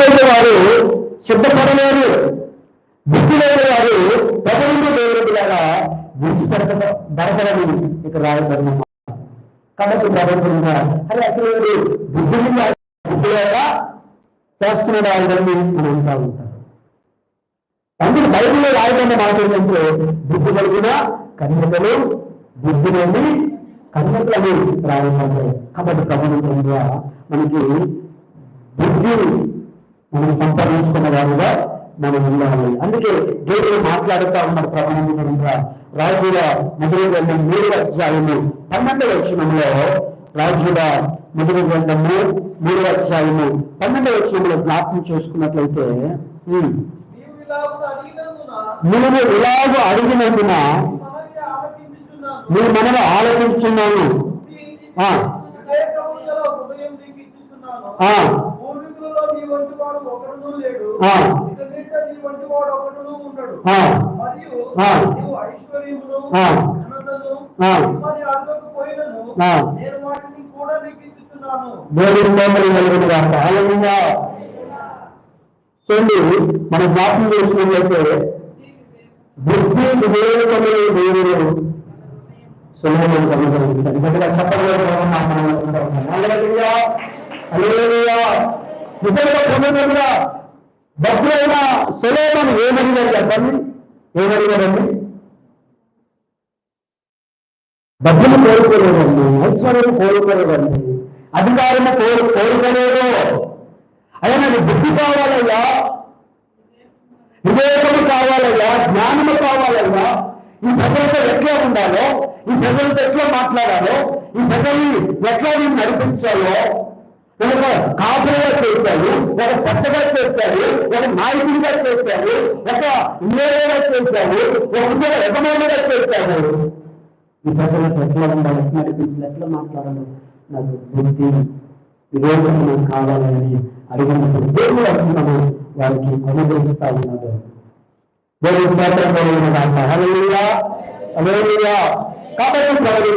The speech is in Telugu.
లేని వారు సిద్ధపడలేరు. బుద్ధి లేని వారు ప్రభుత్వ దేవుడిలాగా విడిచిపెట్ట దొరకదని ఇక రాయబడిన కాబట్టి ప్రభుత్వంగా అది అసలు వీడు బుద్ధి ఉందా? బుద్ధి లేక చేస్తున్నాడు ఆయనని మనం అంటా ఉంటారు. అందుకు బైబిల్లో రాయబడిన మాట ఏంటంటే బుద్ధి కలిగిన కన్యకలు బుద్ధి లేని కన్యకలని రాయబడ్డాయి. కాబట్టి ప్రభుత్వంగా మనకి బుద్ధి మనం సంపాదించుకున్న వారుగా మనం ఉండాలి. అందుకే దేవుడు మాట్లాడుతూ ఉన్నాడు ప్రమాణంగా రాజుల మొదటి గ్రంథం మూడు అధ్యాయము పన్నెండవ వచనంలో రాజుల మొదటి గ్రంథము మూడు అధ్యాయము పన్నెండవ వచనంలో జ్ఞాపకం చేసుకున్నట్లయితే ఇలాగు అడిగినందున నువ్వు ఇలాగ అడిగినందున మనవి ఆలకించుచున్నాను. నీ మనలో ఆలోచించున్నాను వంటి వాడు ఒకడునూ లేడు. ఆ. ఇక మీదట నీ వంటి వాడు ఒకడునూ ఉండడు. ఆ. మరియు ఆ. నీవు ఐశ్వర్యమును, ఆ. ఘనతను, ఆ. మరి అడగకపోయినను ఆ. నేను వాటిని కూడా నీకు ఇచ్చుచున్నాను. దేవుడి మహిమలు కలిగిన గాక. హల్లెలూయా. చూడండి మనం జ్ఞాపకం చేసుకున్నట్లయితే బుద్ధి వివేకములు దేవుడు సులభంగా గట్టిగా చెప్పలేదు నిజంగా పొందినట్టుగా భక్తులైన సులభం ఏమడిగారు చెప్పండి? ఏమడిగారండి? డబ్బులు కోరుకోలేదండి ఐశ్వర్యం కోరుకోలేదండి అధికారం కోరు కోరుకోలేదు. అయ్యా నాకు బుద్ధి కావాలయ్యా వివేకము కావాలయ్యా జ్ఞానము కావాలయ్యా ఈ ప్రజలతో ఎట్లా ఉండాలో ఈ ప్రజలతో ఎట్లా మాట్లాడాలో ఈ ప్రజల్ని ఎట్లా నేను నడిపించాలో ఒక కాపులుగా చేశాడు ఒక పెద్దగా చేశాడు ఒక నాయకుడిగా చేశాడు ఒక ఇంజనీర్గా చేశాడు ఒక యజమానిగా చేశాడు. ఈ ప్రజలకు ఎట్లా ఉండాలి? ఎట్లా నడిపించాలి? ఎట్లా మాట్లాడాలి? నాకు బుద్ధి వివేకం కావాలని అడిగినప్పుడు దేవుడు అంటున్నాము వారికి అనుగ్రహిస్తా ఉన్నాడు. దేవుడు కాబట్టి